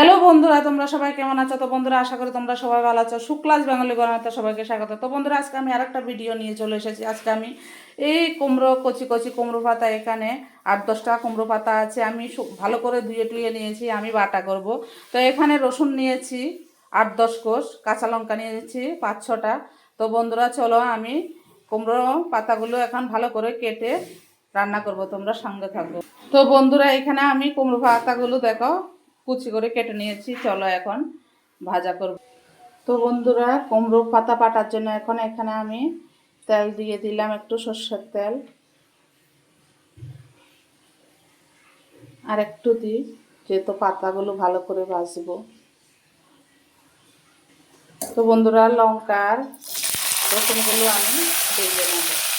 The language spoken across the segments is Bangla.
হ্যালো বন্ধুরা, তোমরা সবাই কেমন আছো? তো বন্ধুরা, আশা করি তোমরা সবাই ভালো আছো। শুক্লাস বেঙ্গলি গণাতে সবাইকে স্বাগত। তো বন্ধুরা, আজকে আমি আরেকটা ভিডিও নিয়ে চলে এসেছি। আজকে আমি এই কুমড়ো, কচি কচি কুমড়ো পাতা এখানে আট দশটা কুমড়ো পাতা আছে। আমি ভালো করে ধুয়ে টুয়ে নিয়েছি, আমি বাটা করব। তো এখানে রসুন নিয়েছি, আট, দশ কোষ, কাঁচা লঙ্কা নিয়েছি, পাঁচ, ছটা। তো বন্ধুরা, চলো আমি কুমড়ো পাতাগুলো এখন ভালো করে কেটে রান্না করব। তোমরা সঙ্গে থাকো তো বন্ধুরা, এখানে আমি কুমড়ো পাতাগুলো দেখো কুচি করে কেটে নিয়েছি, চলো এখন ভাজা করব। তো বন্ধুরা, কুমড়ো পাতা পাটার জন্য এখন এখানে আমি তেল দিয়ে দিলাম একটু সর্ষের তেল। আর একটু দিই, যেহেতু পাতাগুলো ভালো করে ভাজবো। তো বন্ধুরা, লঙ্কার রসুনগুলো আমি দিয়ে নেব।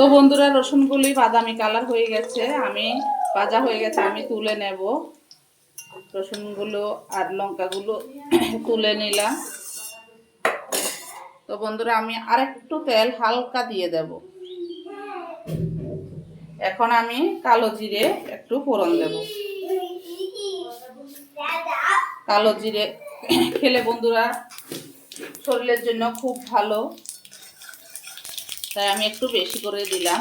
তো বন্ধুরা, রসুনগুলি বাদামি কালার হয়ে গেছে। আমি ভাজা হয়ে গেছে, আমি তুলে নেব। রসুনগুলো আর লঙ্কাগুলো তুলে নিলাম। তো বন্ধুরা, আমি আরেকটু তেল হালকা দিয়ে দেব। এখন আমি কালো জিরে একটু ফোড়ন দেব। কালো জিরে খেলে বন্ধুরা শরীরের জন্য খুব ভালো। তাই আমি একটু বেশি করে দিলাম,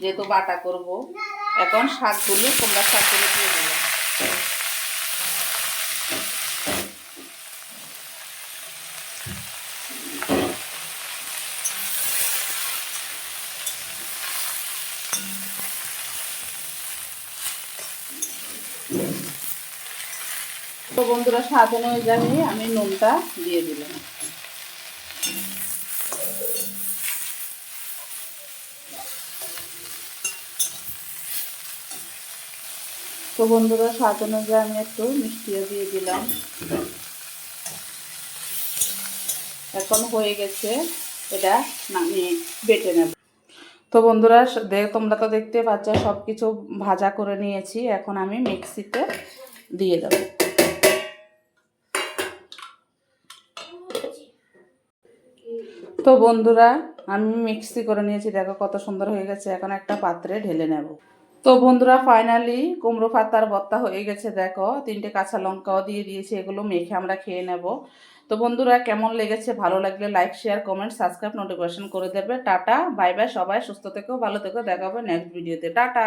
যেহেতু বাটা করব। এখন শাকগুলো তোমরা শাকগুলো দিয়ে দিলাম বন্ধুরা, স্বাদ অনুযায়ী আমি নুনটা দিয়ে দিলাম। তো বন্ধুরা স্বাদ অনুযায়ী আমি একটু মিষ্টিও দিয়ে দিলাম। এখন হয়ে গেছে এটা নামিয়ে বেটে নেব। তো বন্ধুরা তোমরা তো দেখতে পাচ্ছ সব কিছু ভাজা করে নিয়েছি। এখন আমি মিক্সিতে দিয়ে দেবো। তো বন্ধুরা, আমি মিক্সি করে নিয়েছি। দেখো কত সুন্দর হয়ে গেছে। এখন একটা পাত্রে ঢেলে নেব। তো বন্ধুরা ফাইনালি কুমড়ো পাতার ভর্তা হয়ে গেছে, দেখো। তিনটে কাঁচা লঙ্কাও দিয়ে দিয়েছি, এগুলো মেখে আমরা খেয়ে নেব। তো বন্ধুরা, কেমন লেগেছে? ভালো লাগলে like share comment subscribe notification করে দেবে। টাটা বাই বাই সবাই সুস্থ থেকেও ভালো থেকেও দেখাবে নেক্সট ভিডিওতে টাটা!